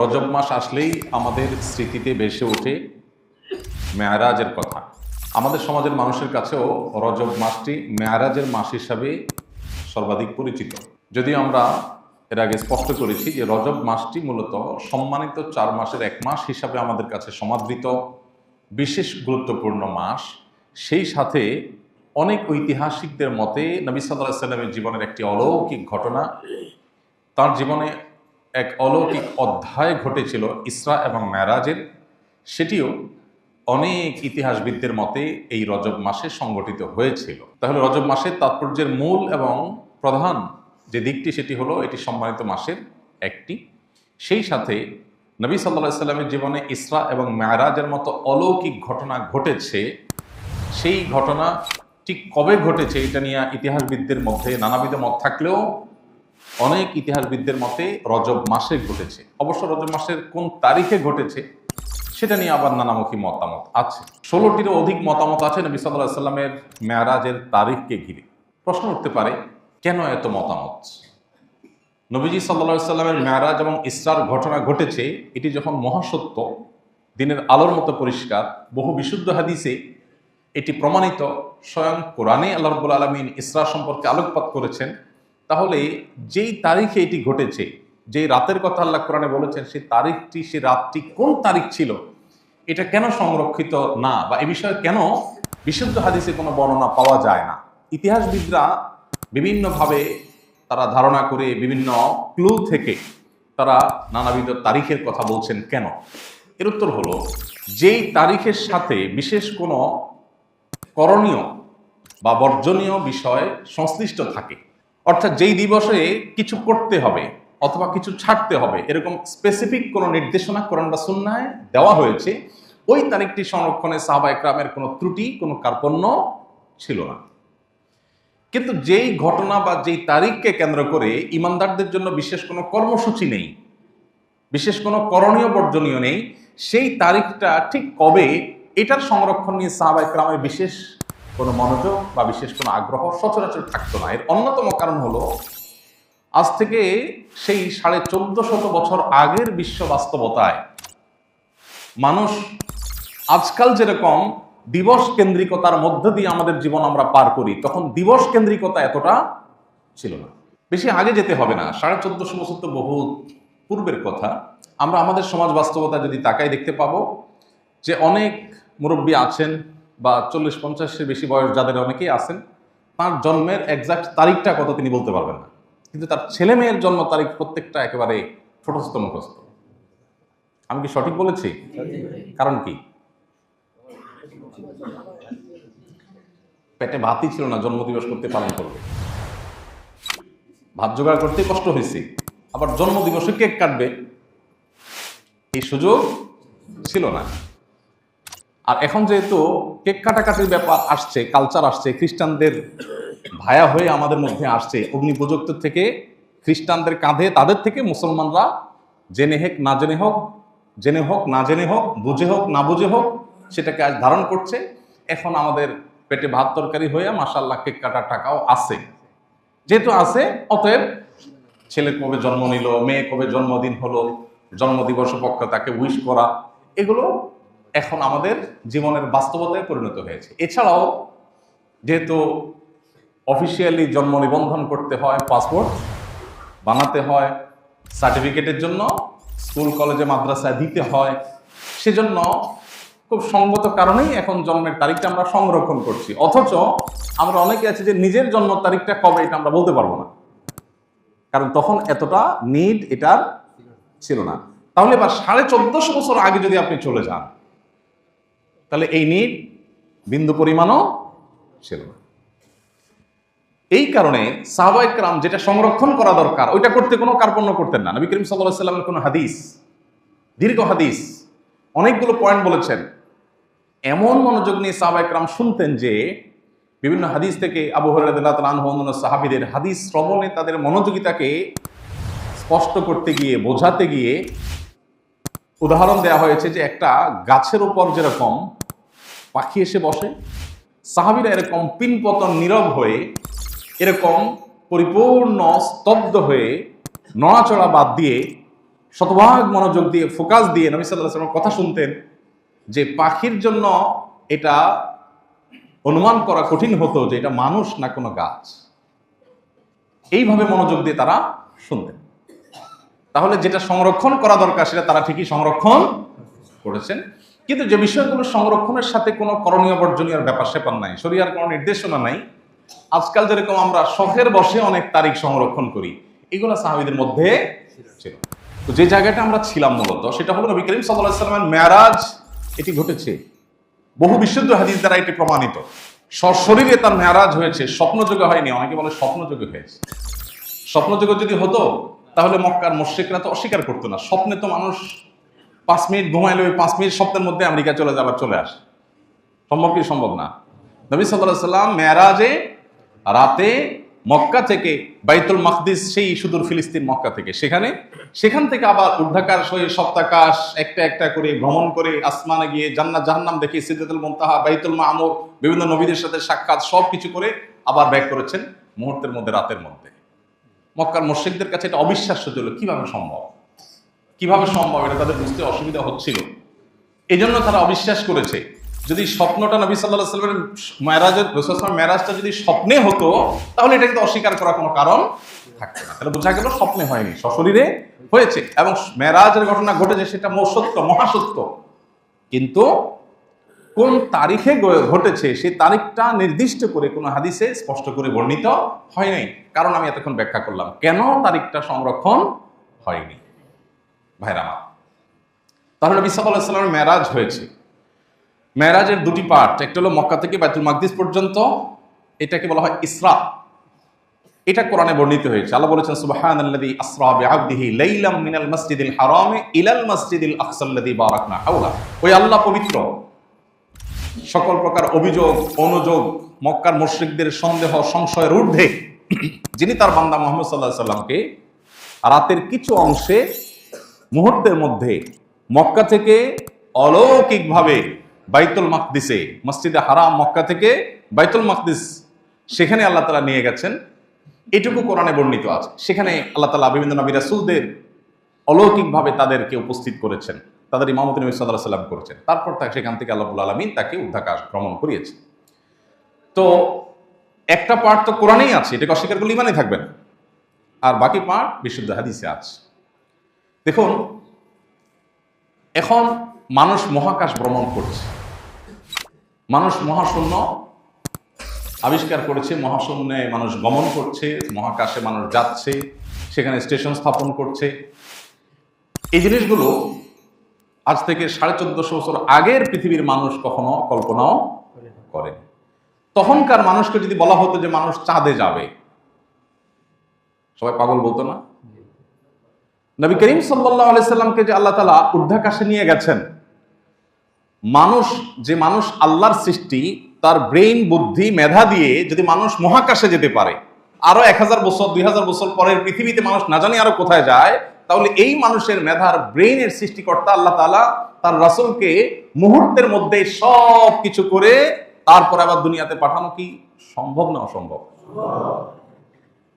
রজব মাস আসলেই আমাদের স্মৃতিতে বেসে ওঠে মেয়ারাজের কথা। আমাদের সমাজের মানুষের কাছেও রজব মাসটি মেয়ারাজের মাস হিসাবে সর্বাধিক পরিচিত। যদিও আমরা এর আগে স্পষ্ট করেছি যে রজব মাসটি মূলত সম্মানিত চার মাসের এক মাস হিসাবে আমাদের কাছে সমাদৃত, বিশেষ গুরুত্বপূর্ণ মাস। সেই সাথে অনেক ঐতিহাসিকদের মতে নবী সাল্লাহ সাল্লামের জীবনের একটি অলৌকিক ঘটনা। তার জীবনে এক অলৌকিক অধ্যায় ঘটেছিল ইসরা এবং ম্যারাজের সেটিও অনেক ইতিহাসবিদদের মতে এই রজব মাসে সংগঠিত হয়েছিল। তাহলে রজব মাসের তাৎপর্যের মূল এবং প্রধান যে দিকটি সেটি হলো এটি সম্মানিত মাসের একটি। সেই সাথে নবী সাল্লাহ সাল্লামের জীবনে ইসরা এবং ম্যারাজের মতো অলৌকিক ঘটনা ঘটেছে। সেই ঘটনা ঠিক কবে ঘটেছে এটা নিয়ে ইতিহাসবিদদের মধ্যে নানাবিধ মত থাকলেও অনেক ইতিহাসবিদদের মতে রজব মাসে ঘটেছে। অবশ্য রজব মাসের কোন তারিখে ঘটেছে, সেটা নিয়ে আবার নানামুখী মতামত আছে। ষোলোটিরও অধিক মতামত আছে নবী সাল্লাহ সাল্লামের মেয়ারাজের তারিখকে ঘিরে। প্রশ্ন উঠতে পারে, কেন এত মতামত? নবীজি সাল্লা সাল্লামের মেয়ারাজ এবং ইসরার ঘটনা ঘটেছে, এটি যখন মহাসত্য, দিনের আলোর মতো পরিষ্কার, বহু বিশুদ্ধ হাদিসে এটি প্রমাণিত। স্বয়ং কোরআনে আল্লাহ রব্বুল আলমিন ইসরা সম্পর্কে আলোকপাত করেছেন। তাহলে যেই তারিখে এটি ঘটেছে, যেই রাতের কথা আল্লাহ কোরআনে বলেছেন, সেই তারিখটি, সে রাতটি কোন তারিখ ছিল, এটা কেন সংরক্ষিত না বা এ বিষয়ে কেন বিশুদ্ধ হাদিসে কোনো বর্ণনা পাওয়া যায় না? ইতিহাসবিদরা বিভিন্নভাবে তারা ধারণা করে বিভিন্ন ক্লু থেকে তারা নানাবিধ তারিখের কথা বলছেন কেন? এর উত্তর হলো, যেই তারিখের সাথে বিশেষ কোনো করণীয় বা বর্জনীয় বিষয় সংশ্লিষ্ট থাকে অর্থাৎ যেই দিবসে কিছু করতে হবে অথবা কিছু ছাড়তে হবে, এরকম স্পেসিফিক কোনো নির্দেশনা কোরআন বা সুন্নায় দেওয়া হয়েছে, ওই তারিখটি সংরক্ষণে সাহাবা একরামের কোনো ত্রুটি, কোনো কার্পণ্য ছিল না। কিন্তু যেই ঘটনা বা যেই তারিখকে কেন্দ্র করে ইমানদারদের জন্য বিশেষ কোনো কর্মসূচি নেই, বিশেষ কোনো করণীয় বর্জনীয় নেই, সেই তারিখটা ঠিক কবে, এটার সংরক্ষণ নিয়ে সাহাবা একরামের বিশেষ কোনো মনোযোগ বা বিশেষ কোনো আগ্রহ সচরাচর থাকতো না। এর অন্যতম কারণ হলো, আজ থেকে সেই সাড়ে চোদ্দ শত বছর আগের বিশ্ব বাস্তবতায় মানুষ আজকাল যেরকম দিবস কেন্দ্রিকতার মধ্য দিয়ে আমাদের জীবন আমরা পার করি, তখন দিবস কেন্দ্রিকতা এতটা ছিল না। বেশি আগে যেতে হবে না। সাড়ে চোদ্দশো বছর তো বহু পূর্বের কথা। আমরা আমাদের সমাজ বাস্তবতা যদি তাকাই দেখতে পাবো যে অনেক মুরব্বী আছেন বা চল্লিশ পঞ্চাশের বেশি বয়স যাদের অনেকেই আছেন, তার জন্মের একজাক্ট তারিখটা কত তিনি বলতে পারবেন না। কিন্তু তার ছেলে মেয়ের জন্ম তারিখ প্রত্যেকটা একেবারে ছোটস্থ মুখস্থ। আমি কি সঠিক বলেছি? কারণ কি? পেটে ভাতই ছিল না জন্মদিবস করতে পালন করবে। ভাত জোগাড় করতে কষ্ট হয়েছে, আবার জন্মদিবসে কেক কাটবে। এই সুযোগ ছিল না। আর এখন যেহেতু কেক কাটাকাটির ব্যাপার আসছে কালচার আসছে, খ্রিস্টানদের ভায়া হয়ে আমাদের মধ্যে আসছে। অগ্নি প্রযুক্ত থেকে খ্রিস্টানদের কাঁধে, তাদের থেকে মুসলমানরা জেনে হেক, না জেনে হোক জেনে হোক, না জেনে হোক, বুঝে হোক, না বুঝে হোক, সেটাকে আজ ধারণ করছে। এখন আমাদের পেটে ভাত তরকারি হয়ে মাসাল্লাহ কেক কাটার টাকাও আছে। যেহেতু আছে, অতএব ছেলে কবে জন্ম নিল, মেয়ে কবে জন্মদিন হলো, জন্মদিবস পক্ষ তাকে উইশ করা, এগুলো এখন আমাদের জীবনের বাস্তবতায় পরিণত হয়েছে। এছাড়াও যেহেতু অফিসিয়ালি জন্ম নিবন্ধন করতে হয় পাসপোর্ট বানাতে হয় সার্টিফিকেটের জন্য স্কুল কলেজে মাদ্রাসায় দিতে হয়, সেজন্য খুব সঙ্গত কারণেই এখন জন্মের তারিখটা আমরা সংরক্ষণ করছি। অথচ আমরা অনেকে আছে যে নিজের জন্ম তারিখটা কবে এটা আমরা বলতে পারব না। কারণ তখন এতটা নিড এটার ছিল না। তাহলে এবার সাড়ে চোদ্দশো বছর আগে যদি আপনি চলে যান তাহলে এই নিড বিন্দু পরিমাণও ছিল না। এই কারণে সাহবাইকরাম যেটা সংরক্ষণ করা দরকার, ওইটা করতে কোনো কার্পণ্য করতেন না। নবী করিম সাল্লাহ সাল্লামের কোনো হাদিস, দীর্ঘ হাদিস, অনেকগুলো পয়েন্ট বলেছেন। এমন মনোযোগ নিয়ে সাহবাইকরাম শুনতেন যে বিভিন্ন হাদিস থেকে আবু হরান সাহাবিদের হাদিস শ্রবণে তাদের মনোযোগিতাকে স্পষ্ট করতে গিয়ে, বোঝাতে গিয়ে উদাহরণ দেওয়া হয়েছে যে একটা গাছের উপর যেরকম পাখি এসে বসে। সাহাবিরা এরকম পিনপতন নীরব হয়ে, এরকম পরিপূর্ণ স্তব্ধ হয়ে নড়াচড়া বাদ দিয়ে, শতভাগ মনোযোগ দিয়ে ফোকাস দিয়ে নবী সাল্লাহ কথা শুনতেন যে পাখির জন্য এটা অনুমান করা কঠিন হতো যে এটা মানুষ না কোনো গাছ। এইভাবে মনোযোগ দিয়ে তারা শুনতেন। তাহলে যেটা সংরক্ষণ করা দরকার, সেটা তারা ঠিকই সংরক্ষণ করেছেন। কিন্তু যে বিষয়গুলো সংরক্ষণের সাথে কোনো করণীয় বর্জনীয় ব্যাপার সেপার নাই, শরিয়ার কোনো নির্দেশনা নাই, আজকাল যেরকম আমরা শখের বসে অনেক তারিখ সংরক্ষণ করি, এগুলো সাহাবিদের মধ্যে ছিল। তো যে জায়গাটা আমরা ছিলাম মূলত, সেটা হলো নবী করিম সাল্লাহ সাল্লামের মেয়ারাজ, এটি ঘটেছে। বহু বিশুদ্ধ হাদিস দ্বারা এটি প্রমাণিত। সশরীরে তার ম্যারাজ হয়েছে, স্বপ্নযোগে হয়নি, অনেকে বলে স্বপ্নযোগে হয়েছে। স্বপ্নযোগে যদি হতো, তাহলে মক্কার মোশেকরা তো অস্বীকার করতো না। স্বপ্নে তো মানুষ পাঁচ মিনিট ঘুমাইলে ওই পাঁচ মিনিট স্বপ্নের মধ্যে আমেরিকা চলে যাবার, চলে আসে। সম্ভব কি সম্ভব না? নবী সাল্লাম মেয়ারাজে রাতে মক্কা থেকে বাইতুল মকদিস, সেই সুদূর ফিলিস্তিন মক্কা থেকে। সেখানে, সেখান থেকে আবার উর্ধাকার সহি সপ্তাকাশ একটা একটা করে ভ্রমণ করে আসমানে গিয়ে জান্নাত, জাহান্নাম দেখে সিদ্ধাতুল মুনতাহা, বাইতুল মামুর, বিভিন্ন নবীদের সাথে সাক্ষাৎ সব কিছু করে আবার ব্যাক করেছেন মুহূর্তের মধ্যে, রাতের মধ্যে। মক্কার মোর্শেকদের কাছে এটা অবিশ্বাস্য ছিল, কীভাবে সম্ভব? কীভাবে সম্ভব? এটা তাদের বুঝতে অসুবিধা হচ্ছিল। এই জন্য তারা অবিশ্বাস করেছে। যদি স্বপ্নটা নবী সাল্লাহ সাল্লামের মেরাজের রসুলাম মেরাজটা যদি স্বপ্নে হতো, তাহলে এটা কিন্তু অস্বীকার করার কোনো কারণ থাকতো না। তাহলে বোঝা গেল স্বপ্নে হয়নি, সশরীরে হয়েছে। এবং মেরাজের ঘটনা ঘটেছে, সেটা সত্য মহাসত্য কিন্তু কোন তারিখে ঘটেছে সেই তারিখটা নির্দিষ্ট করে কোনো হাদিসে স্পষ্ট করে বর্ণিত হয় নাই। কারণ আমি এতক্ষণ ব্যাখ্যা করলাম। কেন তারিখটা সংরক্ষণ হয়নি? ভাইরা আমার। তাহলে নবী সাল্লাহ সাল্লামের মেরাজ হয়েছে। মেরাজের দুটি পার্ট একটা হলো মক্কা থেকে বাইতুল মাকদিস পর্যন্ত, এটাকে বলা হয় ইসরা। এটা কোরআনে বর্ণিত হয়েছে। আল্লাহ বলেছেন, সুবহানাল্লাযী আসরা বিআবদিহি লাইলাম মিনাল মাসজিদিল হারামে ইলাল মাসজিদিল আকসাল্লাযী বারাকনা হাওলা। ওই আল্লাহ পবিত্র। সকল প্রকার অভিযোগ, অনুযোগ, মক্কার মুশরিকদের সন্দেহ, সংশয়ের ঊর্ধ্বে, যিনি তার বান্দা মোহাম্মদ সাল্লাহ সাল্লামকে রাতের কিছু অংশে মুহূর্তের মধ্যে মক্কা থেকে অলৌকিকভাবে বাইতুল মাকদিসে, মসজিদে হারাম মক্কা থেকে বাইতুল মাকদিস, সেখানে আল্লাহ তালা নিয়ে গেছেন। এটুকু কোরআনে বর্ণিত আছে। সেখানে আল্লাহ তালা বিভিন্ন নবী রাসূলদের অলৌকিকভাবে তাদেরকে উপস্থিত করেছেন। তাদের ইমামত নবী সাল্লাহ সাল্লাম করেছেন। তারপর তাকে সেখান থেকে আল্লাহ আলমিন তাকে উদ্ধাকাশ ভ্রমণ করিয়েছে তো একটা পার্ট তো কোরআনেই আছে, এটাকে অস্বীকার করলে ইমানই থাকবে না। আর বাকি পার্ট বিশুদ্ধ হাদিসে আছে। দেখুন, এখন মানুষ মহাকাশ ভ্রমণ করছে। মানুষ মহাশূন্য আবিষ্কার করেছে, মহাশূন্যে মানুষ গমন করছে, মহাকাশে মানুষ যাচ্ছে, সেখানে স্টেশন স্থাপন করছে। এই জিনিসগুলো আজ থেকে সাড়ে চোদ্দশো বছর আগের পৃথিবীর মানুষ কখনো কল্পনাও করে তখনকার মানুষকে যদি বলা হতো যে মানুষ চাঁদে যাবে, সবাই পাগল বলতো না? নবী করিম সাল্লাহ আলাইসাল্লামকে যে আল্লাহ তালা ঊর্ধ্বাকাশে নিয়ে গেছেন, মানুষ, যে মানুষ আল্লাহর সৃষ্টি, তার ব্রেইন, বুদ্ধি, মেধা দিয়ে যদি মানুষ মহাকাশে যেতে পারে, আরও এক হাজার বছর, দুই হাজার বছর পরের পৃথিবীতে মানুষ না জানি আরও কোথায় যায়, তাহলে এই মানুষের মেধার ব্রেইনের সৃষ্টিকর্তা আল্লাহ তালা তার রাসূলকে মুহূর্তের মধ্যে সব কিছু করে তারপর আবার দুনিয়াতে পাঠানো কি? সম্ভব না অসম্ভব?